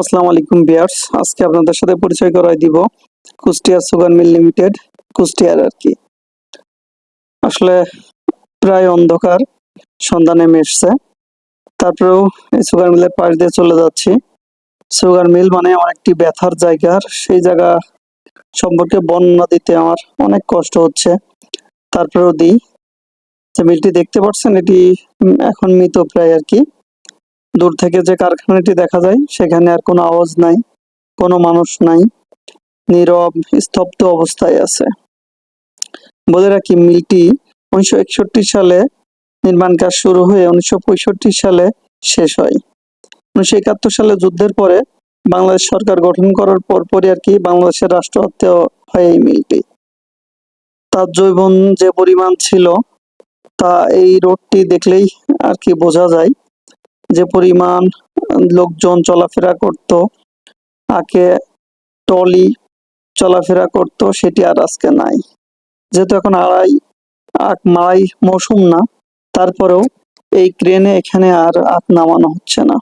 আসসালামু আলাইকুম বিয়ার্স আজকে আপনাদের সাথে পরিচয় করাই দিব কুষ্টিয়া সুগার মিল লিমিটেড, কুষ্টিয়ার আর কি। আসলে প্রায় অন্ধকার, সন্ধ্যা নেমে এসছে। তারপরেও এই সুগার মিলের পাশ দিয়ে চলে যাচ্ছি। সুগার মিল মানে আমার একটি ব্যথার জায়গা, আর সেই জায়গা সম্পর্কে বর্ণনা দিতে আমার অনেক কষ্ট হচ্ছে। তারপরেও দিই। যে মিলটি দেখতে পাচ্ছেন, এটি এখন মৃত প্রায় আর কি। দূর থেকে যে কারখানাটি দেখা যায়, সেখানে আর কোনো আওয়াজ নাই, কোনো মানুষ নাই, নীরব, স্তব্ধ অবস্থায় আছে। বলে রাখি, মিলটি উনিশশো একষট্টি সালে নির্মাণ কাজ শুরু হয়ে উনিশশো পঁয়ষট্টি সালে শেষ হয়। উনিশশো একাত্তর সালে যুদ্ধের পরে বাংলাদেশ সরকার গঠন করার পরপরই আর কি বাংলাদেশের রাষ্ট্রহত্যা হয় এই মিলটি। তার জৈবন যে পরিমাণ ছিল, তা এই রোডটি দেখলেই আর কি বোঝা যায় যে পরিমাণ লোকজন চলাফেরা করত আগে টলি চলাফেরা করত, সেটি আর আজকে নাই। যেহেতু এখন আড়াই আখ মাড়াই মৌসুম না, তারপরেও এই ক্রেনে এখানে আর আখ নামানো হচ্ছে না।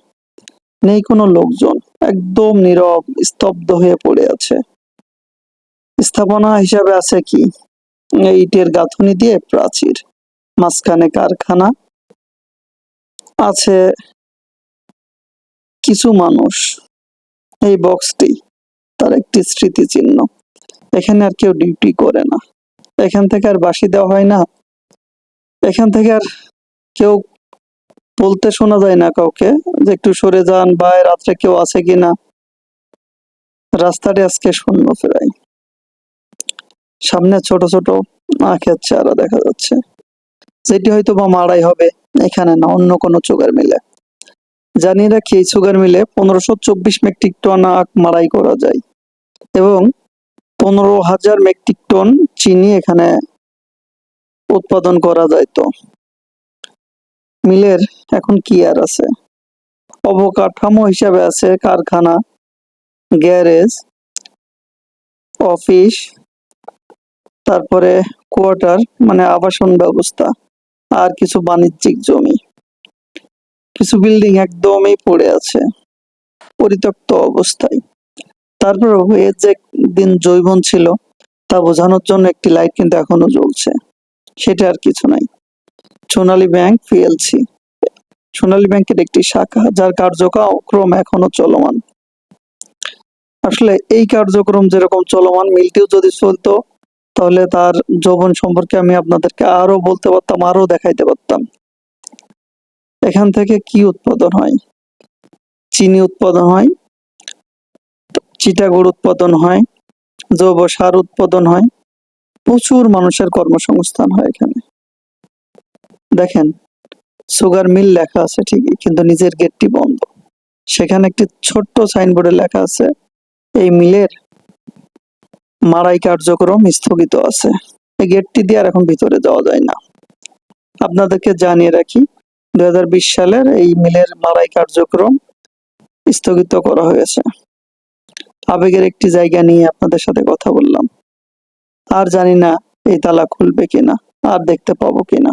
নেই কোনো লোকজন, একদম নীরব, স্তব্ধ হয়ে পড়ে আছে। স্থাপনা হিসাবে আছে কি? ইটের গাঁথনি দিয়ে প্রাচীর, মাঝখানে কারখানা আছে কিছু মানুষ এই বক্সটি তার একটি স্মৃতিচিহ্ন। এখানে আর কেউ ডিউটি করে না। এখান থেকে আর বাসি দেওয়া হয় না। এখান থেকে আর কেউ বলতে শোনা যায় না কাউকে যে একটু সরে যান বা রাত্রে কেউ আছে কিনা। রাস্তাটি আজকে শূন্য ফেরাই সামনে ছোট ছোট আখের চারা দেখা যাচ্ছে। যেটি হয়তো বা মারাই হবে, এখানে না, অন্য কোনো চুগার মিলে। জানিয়ে রাখি, এই সুগার মিলে পনেরোশো চব্বিশ মেট্রিক টন আখ মারাই করা যায়। এবং পনেরো হাজার মেট্রিক টন চিনি এখানে উৎপাদন করা যায় তো। মিলের এখন কি আর আছে? অবকাঠামো হিসাবে আছে কারখানা, গ্যারেজ, অফিস, তারপরে কোয়ার্টার মানে আবাসন ব্যবস্থা, আর কিছু বাণিজ্যিক জমি। কিছু বিল্ডিং একদমই পড়ে আছে। পরিত্যক্ত অবস্থায়। তারপরেও এর যে দিন জৈবন ছিল, তা বোঝানোর জন্য একটি লাইট কিন্তু এখনও জ্বলছে। সেটা আর কিছু নাই। সোনালী ব্যাংক পিএলসি সোনালী ব্যাংকের একটি শাখা, যার কার্যক্রম এখনও চলমান। আসলে এই কার্যক্রম যেরকম চলমান, মিলটিও যদি চলতো, তাহলে তার যৌবন সম্পর্কে আমি আপনাদেরকে আরও বলতে পারতাম আরও দেখাইতে পারতাম। এখান থেকে কি উৎপাদন হয়? চিনি উৎপাদন হয়, চিটাগুড় উৎপাদন হয়, জৈব সার উৎপাদন হয়, প্রচুর মানুষের কর্মসংস্থান হয় এখানে। দেখেন, সুগার মিল লেখা আছে ঠিকই, কিন্তু নিজের গেটটি বন্ধ। সেখানে একটি ছোট্ট সাইনবোর্ডে লেখা আছে, এই মিলের মারাই কার্যক্রম স্থগিত আছে। এই গেটটি দিয়ে আর এখন ভিতরে যাওয়া যায় না। আপনাদেরকে জানিয়ে রাখি দু হাজার বিশ সালের এই মিলের মালাই কার্যক্রম স্থগিত করা হয়েছে। আবেগের একটি জায়গা নিয়ে আপনাদের সাথে কথা বললাম। আর জানি না এই তালা খুলবে কিনা, আর দেখতে পাবো কিনা।